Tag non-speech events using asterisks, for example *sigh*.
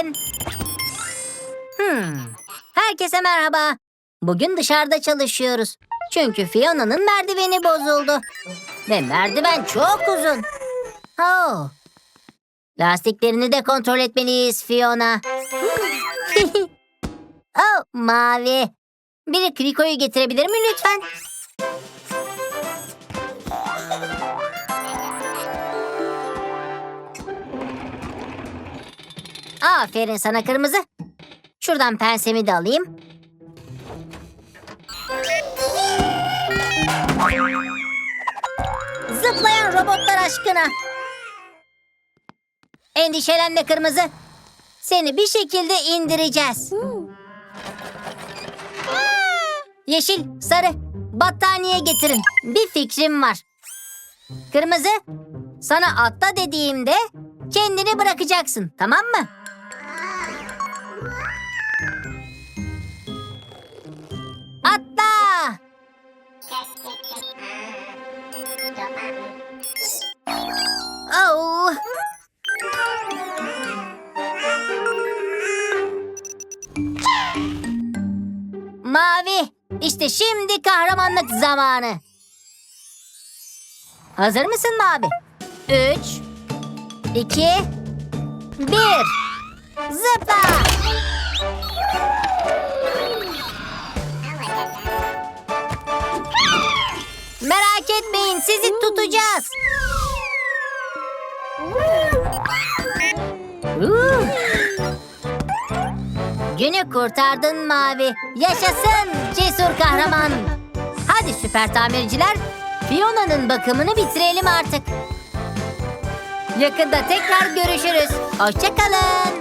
gidelim. Hmm. Herkese merhaba. Bugün dışarıda çalışıyoruz. Çünkü Fiona'nın merdiveni bozuldu. Ve merdiven çok uzun. Oh. Lastiklerini de kontrol etmeliyiz Fiona. *laughs* oh mavi. Biri Kriko'yu getirebilir mi lütfen? Aferin sana kırmızı. Şuradan pensemi de alayım. Zıplayan robotlar aşkına. Endişelenme kırmızı. Seni bir şekilde indireceğiz. Yeşil, sarı, battaniye getirin. Bir fikrim var. Kırmızı, sana atla dediğimde kendini bırakacaksın, tamam mı? Atla! Oh! Mavi, işte şimdi kahramanlık zamanı. Hazır mısın Mavi? Üç, iki, bir. Zıpla! Merak etmeyin, sizi tutacağız. Günü kurtardın Mavi. Yaşasın cesur kahraman. Hadi süper tamirciler, Fiona'nın bakımını bitirelim artık. Yakında tekrar görüşürüz. Hoşçakalın.